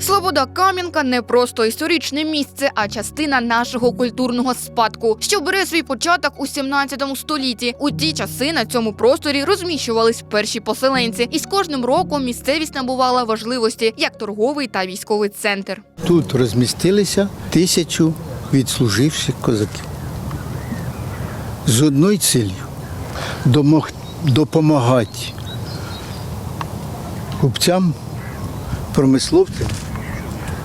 Слобода Кам'янка не просто історичне місце, а частина нашого культурного спадку, що бере свій початок у 17 столітті. У ті часи на цьому просторі розміщувались перші поселенці, і з кожним роком місцевість набувала важливості як торговий та військовий центр. Тут розмістилися тисячу відслуживших козаків. З одною цілею домог- допомагати купцям, промисловцям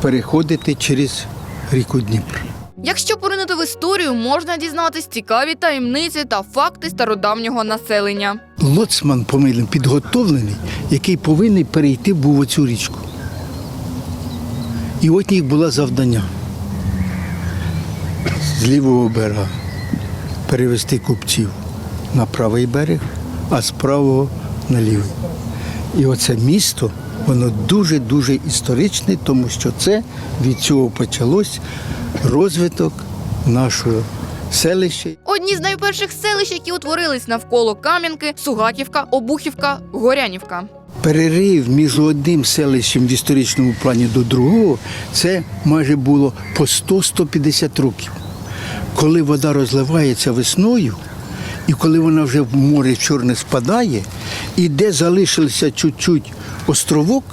переходити через ріку Дніпр. Якщо поринути в історію, можна дізнатись цікаві таємниці та факти стародавнього населення. Лоцман помилен підготовлений, який повинен перейти був оцю річку. І от їх було завдання з лівого берега перевести купців на правий берег, а з правого на лівий. І оце місто, воно дуже-дуже історичне, тому що це від цього почалось розвиток нашого селища. Одні з найперших селищ, які утворились навколо Кам'янки, Сугаківка, Обухівка, Горянівка. Перерив між одним селищем в історичному плані до другого це майже було по 100-150 років. Коли вода розливається весною, і коли вона вже в море чорне спадає, і де залишився чуть-чуть островок,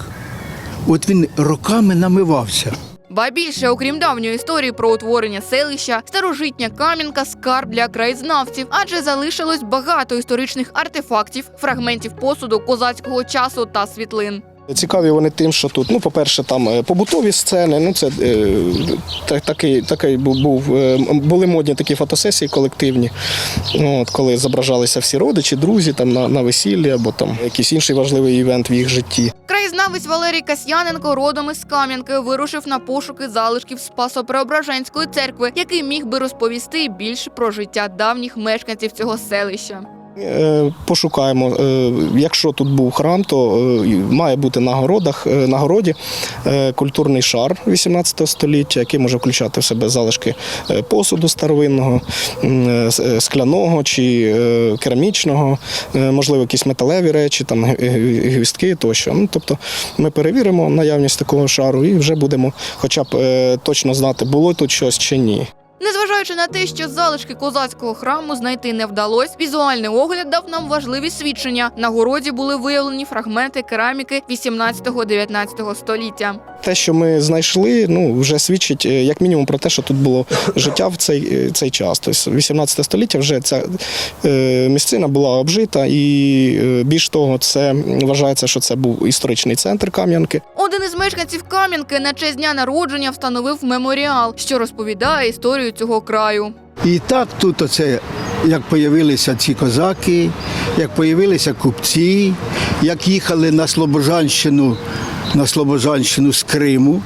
от він роками намивався. Ба більше, окрім давньої історії про утворення селища, старожитня Кам'янка скарб для краєзнавців, адже залишилось багато історичних артефактів, фрагментів посуду козацького часу та світлин. Цікаві вони тим, що тут, ну, по-перше, там е, побутові сцени. Ну, це е, такий, такий був, е, були модні такі фотосесії колективні, ну, от, коли зображалися всі родичі, друзі там на, на весіллі або там якийсь інший важливий івент в їх житті. Краєзнавець Валерій Касьяненко родом із Кам'янки вирушив на пошуки залишків Спасо-Преображенської церкви, який міг би розповісти більше про життя давніх мешканців цього селища. Е, Пошукаємо. Е, Якщо тут був храм, то е, має бути на городах, на городі культурний шар 18 століття, який може включати в себе залишки посуду старовинного, скляного чи керамічного, можливо, якісь металеві речі, там гвістки тощо. Ну, тобто ми перевіримо наявність такого шару і вже будемо хоча б точно знати, було тут щось чи ні. Незважаючи на те, що залишки козацького храму знайти не вдалось, візуальний огляд дав нам важливі свідчення. На городі були виявлені фрагменти кераміки 18-19 століття. Те, що ми знайшли, ну вже свідчить е, як мінімум про те, що тут було життя в цей, е, цей час. Тобто 18 століття вже ця е, місцина була обжита, і е, більш того, це вважається, що це був історичний центр Кам'янки. Один із мешканців Кам'янки на честь дня народження встановив меморіал, що розповідає історію цього краю. І так тут оце, як появилися ці козаки, як появилися купці, як їхали на Слобожанщину, на Слобожанщину з Криму,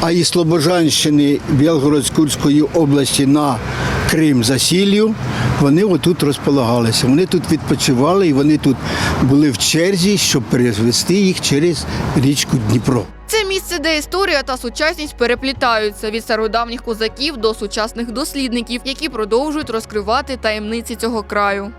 а із Слобожанщини Білгород-Курської області на Крим за сіллю, вони отут розполагалися. Вони тут відпочивали і вони тут були в черзі, щоб перевести їх через річку Дніпро. Це місце, де історія та сучасність переплітаються від стародавніх козаків до сучасних дослідників, які продовжують розкривати таємниці цього краю.